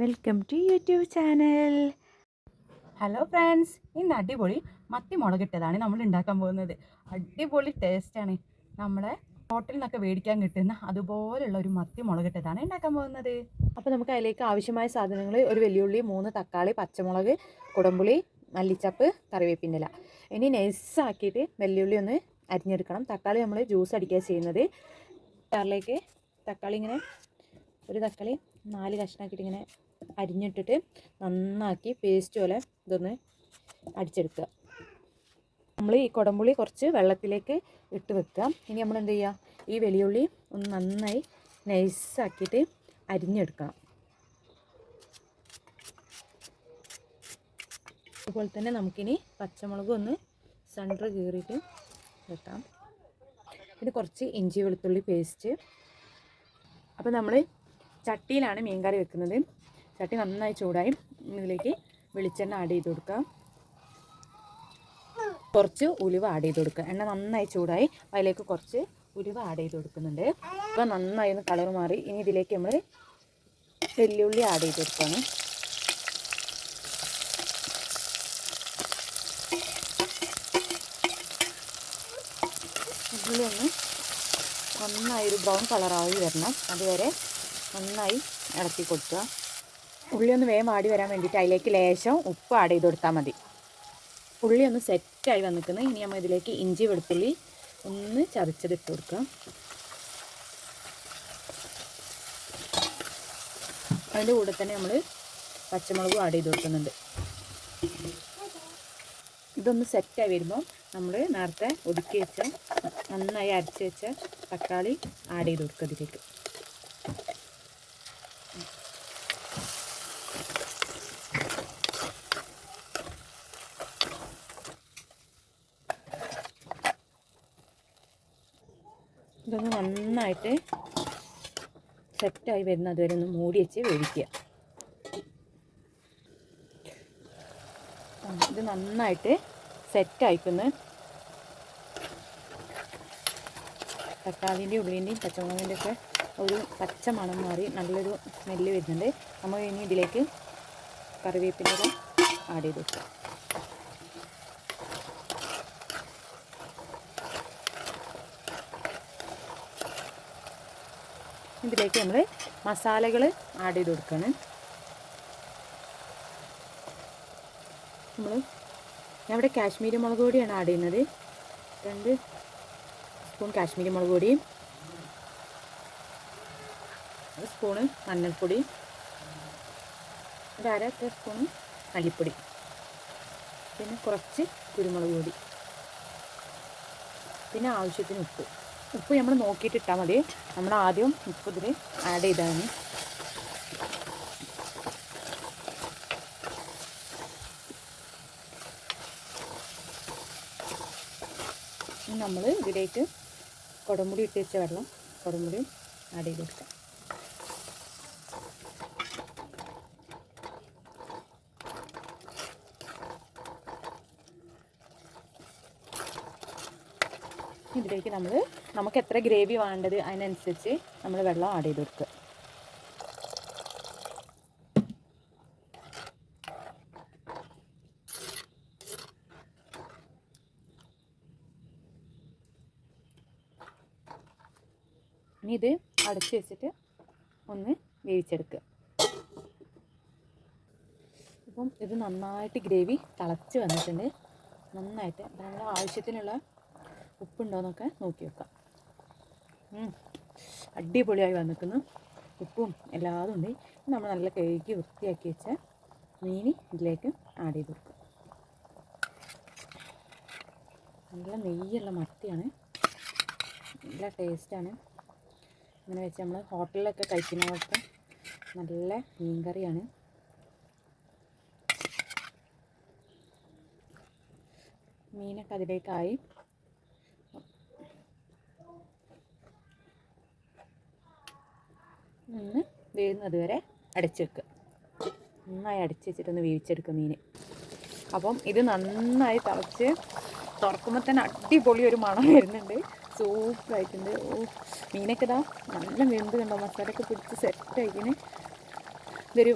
Welcome to YouTube channel. Hello friends ഇന്ന് അടിപൊളി മത്തി മുളകിട്ടതാണ് നമ്മൾ ഉണ്ടാക്കാൻ പോകുന്നത്. അടിപൊളി ടേസ്റ്റാണ് നമ്മളെ ഹോട്ടലിൽ നിന്നൊക്കെ മേടിക്കാൻ കിട്ടുന്ന അതുപോലുള്ള ഒരു മത്തി മുളകിട്ടതാണ് ഉണ്ടാക്കാൻ പോകുന്നത്. അപ്പോൾ നമുക്ക് അതിലേക്ക് ആവശ്യമായ സാധനങ്ങൾ ഒരു വെല്ലുള്ളി മൂന്ന് തക്കാളി പച്ചമുളക് കുടമ്പുളി മല്ലിച്ചപ്പ് കറിവേപ്പിന്റെ ഇല ഇനി നൈസാക്കിയിട്ട് വെല്ലുള്ളി ഒന്ന് അരിഞ്ഞെടുക്കണം. തക്കാളി നമ്മൾ ജ്യൂസ് അടിക്കുക ചെയ്യുന്നത്. ചാറിലേക്ക് തക്കാളി ഇങ്ങനെ ഒരു തക്കാളി നാല് കഷ്ണാക്കിയിട്ട് ഇങ്ങനെ അരിഞ്ഞിട്ടിട്ട് നന്നാക്കി പേസ്റ്റ് പോലെ ഇതൊന്ന് അടിച്ചെടുക്കുക. നമ്മൾ ഈ കുടംപുളി കുറച്ച് വെള്ളത്തിലേക്ക് ഇട്ട് വെക്കുക. ഇനി നമ്മൾ എന്ത് ചെയ്യുക? ഈ വെളിയുള്ളി ഒന്ന് നന്നായി നൈസാക്കിയിട്ട് അരിഞ്ഞെടുക്കണം. അതുപോലെ തന്നെ നമുക്കിനി പച്ചമുളക് ഒന്ന് സെന്റർ കീറിയിട്ട് വെക്കാം. പിന്നെ കുറച്ച് ഇഞ്ചി വെളുത്തുള്ളി പേസ്റ്റ് അപ്പോൾ നമ്മൾ ചട്ടിയിലാണ് മീൻ കറി വെക്കുന്നത്. ചട്ടി നന്നായി ചൂടായി. ഇതിലേക്ക് വെളിച്ചെണ്ണ ആഡ് ചെയ്ത് കൊടുക്കാം. കുറച്ച് ഉലുവ ആഡ് ചെയ്ത് കൊടുക്കുക എണ്ണ നന്നായി ചൂടായി. അതിലേക്ക് കുറച്ച് ഉലുവ ആഡ് ചെയ്ത് കൊടുക്കുന്നുണ്ട്. അപ്പോൾ നന്നായി ഒന്ന് കളർ മാറി. ഇനി ഇതിലേക്ക് നമ്മൾ വെല്ലുള്ളി ആഡ് ചെയ്ത് കൊടുക്കുകയാണ് ഉള്ളി ഒന്ന് നന്നായി ഒരു ബ്രൗൺ കളറായി വരണം. അതുവരെ നന്നായി ഇളക്കി കൊടുക്കുക. ഉള്ളി ഒന്ന് വേഗം ആടി വരാൻ വേണ്ടിയിട്ട് അതിലേക്ക് ലേശം ഉപ്പ് ആഡ് ചെയ്ത് കൊടുത്താൽ മതി. ഉള്ളി ഒന്ന് സെറ്റായി വന്നിരിക്കുന്നത് ഇനി നമ്മൾ ഇതിലേക്ക് ഇഞ്ചി വെളുത്തുള്ളി ഒന്ന് ചതച്ചത് ഇട്ട് കൊടുക്കാം. അതിന്റെ കൂടെ തന്നെ നമ്മൾ പച്ചമുളകും ആഡ് ചെയ്ത് കൊടുക്കുന്നുണ്ട്. ഇതൊന്ന് സെറ്റായി വരുമ്പോൾ നമ്മൾ നേരത്തെ ഒതുക്കി വെച്ച നന്നായി അരച്ച് വെച്ച തക്കാളി ആഡ് ചെയ്ത് കൊടുക്കുക ഇതിലേക്ക്. ഇതൊന്ന് നന്നായിട്ട് സെറ്റായി വരുന്ന അതുവരെ ഒന്ന് മൂടി വെച്ച് വേവിക്കുക. ഇത് നന്നായിട്ട് സെറ്റായിക്കുന്നു തക്കാളിന്റെയും ഉള്ളിന്റെയും പച്ചമുളകിന്റെ ഒക്കെ ഒരു പച്ച മണം മാറി നല്ലൊരു സ്മെല്ല് വരുന്നുണ്ട്. നമ്മൾ ഇനി ഇതിലേക്ക് കറിവേപ്പിന്റെ ആഡ് ചെയ്ത് വെക്കുക ഇതിലേക്ക് നമ്മൾ മസാലകൾ ആഡ് ചെയ്ത് കൊടുക്കണം. നമ്മൾ ഞാൻ ഇവിടെ കാശ്മീരി മുളക് പൊടിയാണ് ആഡ് ചെയ്യുന്നത്. രണ്ട് സ്പൂൺ കാശ്മീരി മുളക് പൊടിയും ഒരു സ്പൂണ് മഞ്ഞൾപ്പൊടി ഒരു അര സ്പൂണ് മല്ലിപ്പൊടി പിന്നെ കുറച്ച് കുരുമുളക് പൊടി പിന്നെ ആവശ്യത്തിന് ഉപ്പ്. ഉപ്പ് നമ്മൾ നോക്കിയിട്ട് ഇട്ടാൽ മതി. നമ്മൾ ആദ്യം ഉപ്പ് ഇതിൽ ആഡ് ചെയ്താണ് നമ്മൾ ഇതിലേക്ക് കുടംപുളി ഇട്ട് വെച്ച വെള്ളം കുടംപുളി ആഡ് ചെയ്ത് കൊടുക്കാം. ഇതിലേക്ക് നമ്മൾ നമുക്ക് എത്ര ഗ്രേവി വേണ്ടത് അതിനനുസരിച്ച് നമ്മൾ വെള്ളം ആഡ് ചെയ്ത് കൊടുക്കുക. ഇനി ഇത് അടച്ച് വെച്ചിട്ട് ഒന്ന് വേവിച്ചെടുക്കുക. ഇപ്പം ഇത് നന്നായിട്ട് ഗ്രേവി തിളച്ച് വന്നിട്ടുണ്ട്. നന്നായിട്ട് നല്ല ആവശ്യത്തിനുള്ള ഉപ്പുണ്ടോയെന്നൊക്കെ നോക്കി വെക്കാം. അടിപൊളിയായി വന്നിക്കുന്നു. ഉപ്പും എല്ലാതും ഉണ്ട്. നമ്മൾ നല്ല കഴുകി വൃത്തിയാക്കി വെച്ച മീനി ഇതിലേക്ക് ആഡ് ചെയ്ത് കൊടുക്കുക നല്ല നെയ്യുള്ള മത്തിയാണ്. നല്ല ടേസ്റ്റാണ് അങ്ങനെ വെച്ച് നമ്മൾ ഹോട്ടലിലൊക്കെ കഴിക്കുന്ന പോലത്തെ നല്ല മീൻ കറിയാണ്. മീനൊക്കെ അതിലേക്കായി. വേവുന്നത് വരെ അടച്ചു വെക്കുക. നന്നായി അടച്ച് വെച്ചിട്ടൊന്ന് വേവിച്ചെടുക്കുക മീൻ അപ്പം ഇത് നന്നായി തിളച്ച് തുറക്കുമ്പോൾ തന്നെ അടിപൊളി ഒരു മണം വരുന്നുണ്ട്. സൂപ്പറായിട്ടുണ്ട് ഓ മീനൊക്കെ ഇതാ നല്ല വെന്ത് കണ്ടോ? മസാലയൊക്കെ പിടിച്ച് സെറ്റായിക്കിന് ഇതൊരു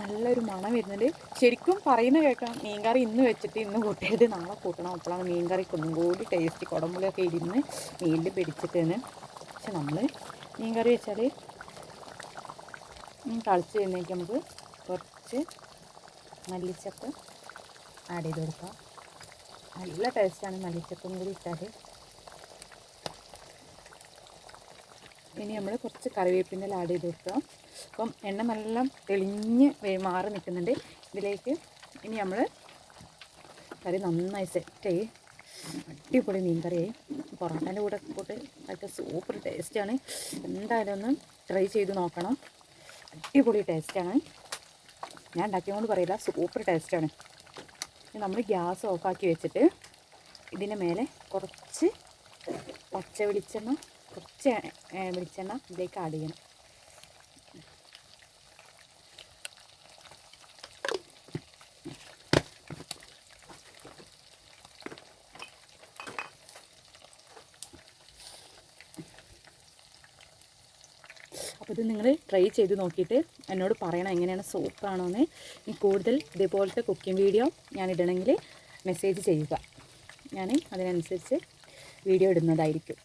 നല്ലൊരു മണം വരുന്നുണ്ട്. ശരിക്കും പറയുന്ന കേൾക്കാം മീൻകറി ഇന്ന് വെച്ചിട്ട് ഇന്ന് കൂട്ടിയത് നാളെ കൂട്ടണം. അപ്പോഴാണ് മീൻകറിക്ക് ഒന്നും കൂടി ടേസ്റ്റ് കുടമ്പുളിയൊക്കെ ഇരുന്ന് മീനിൽ പിടിച്ചിട്ടാണ് പക്ഷെ നമ്മൾ മീൻകറി വെച്ചാൽ കളിച്ച് കഴിഞ്ഞേക്ക് നമുക്ക് കുറച്ച് മല്ലിച്ചപ്പ് ആഡ് ചെയ്ത് കൊടുക്കാം. നല്ല ടേസ്റ്റാണ് മല്ലിച്ചപ്പും കൂടി ഇട്ടാൽ ഇനി നമ്മൾ കുറച്ച് കറിവേപ്പിന്റെ ആഡ് ചെയ്ത് കൊടുക്കാം. അപ്പം എണ്ണ നല്ല തെളിഞ്ഞ് മാറി നിൽക്കുന്നുണ്ട്. ഇതിലേക്ക് ഇനി നമ്മൾ കറി നന്നായി സെറ്റ് ചെയ്യും അടിപൊളി മീൻ കറിയായി പൊറോട്ടേന്റെ കൂടെ കൂട്ട് അതൊക്കെ സൂപ്പർ ടേസ്റ്റാണ് എന്തായാലും ഒന്ന് ട്രൈ ചെയ്ത് നോക്കണം. അടിപൊളി ടേസ്റ്റാണ് ഞാൻ ഉണ്ടാക്കിയതുകൊണ്ട് പറയില്ല സൂപ്പർ ടേസ്റ്റാണ് നമ്മൾ ഗ്യാസ് ഓഫാക്കി വെച്ചിട്ട് ഇതിന്റെ മേലെ കുറച്ച് പച്ച വെളിച്ചെണ്ണ കുറച്ച് വെളിച്ചെണ്ണ ഇതിലേക്ക് ആഡ് ചെയ്യണം. അപ്പോൾ ഇത് നിങ്ങൾ ട്രൈ ചെയ്ത് നോക്കിയിട്ട് എന്നോട് പറയണം എങ്ങനെയാണ് സൂപ്പറാണോ എന്ന് ഇനി കൂടുതൽ ഇതേപോലത്തെ കുക്കിംഗ് വീഡിയോ ഞാൻ ഇടണമെങ്കിൽ മെസ്സേജ് ചെയ്യുക. ഞാൻ അതിനനുസരിച്ച് വീഡിയോ ഇടുന്നതായിരിക്കും.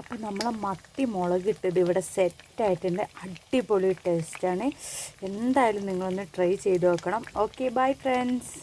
അപ്പോൾ നമ്മളെ മത്തി മുളക് ഇട്ടത് ഇവിടെ സെറ്റായിട്ടുണ്ട് അടിപൊളി ടേസ്റ്റാണ് എന്തായാലും നിങ്ങളൊന്ന് ട്രൈ ചെയ്ത് നോക്കണം. Okay bye friends